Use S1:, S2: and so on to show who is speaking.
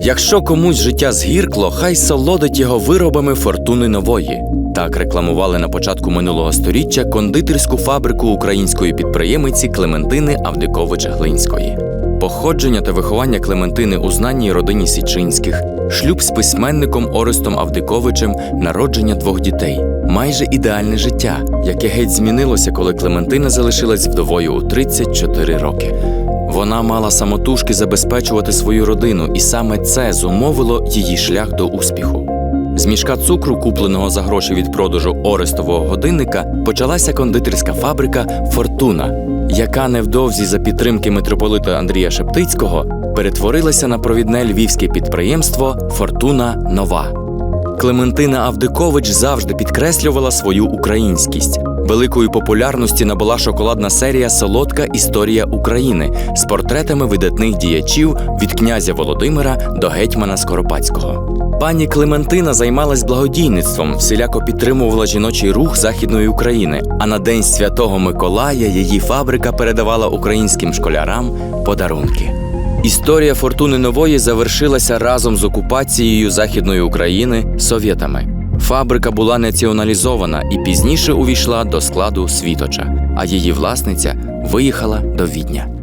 S1: Якщо комусь життя згіркло, хай солодить його виробами фортуни нової. Так рекламували на початку минулого століття кондитерську фабрику української підприємиці Клементини Авдикович Глинської. Походження та виховання Клементини у знаній родині Січинських, шлюб з письменником Орестом Авдиковичем, народження двох дітей, майже ідеальне життя, яке геть змінилося, коли Клементина залишилась вдовою у 34 роки. Вона мала самотужки забезпечувати свою родину, і саме це зумовило її шлях до успіху. З мішка цукру, купленого за гроші від продажу Орестового годинника, почалася кондитерська фабрика Фортуна, яка невдовзі за підтримки митрополита Андрія Шептицького перетворилася на провідне львівське підприємство Фортуна Нова. Клементина Авдикович завжди підкреслювала свою українськість. Великої популярності набула шоколадна серія Солодка історія України з портретами видатних діячів від князя Володимира до гетьмана Скоропадського. Пані Клементина займалась благодійництвом, всіляко підтримувала жіночий рух Західної України. А на День Святого Миколая її фабрика передавала українським школярам подарунки. Історія фортуни нової завершилася разом з окупацією Західної України совєтами. Фабрика була націоналізована і пізніше увійшла до складу світоча, а її власниця виїхала до Відня.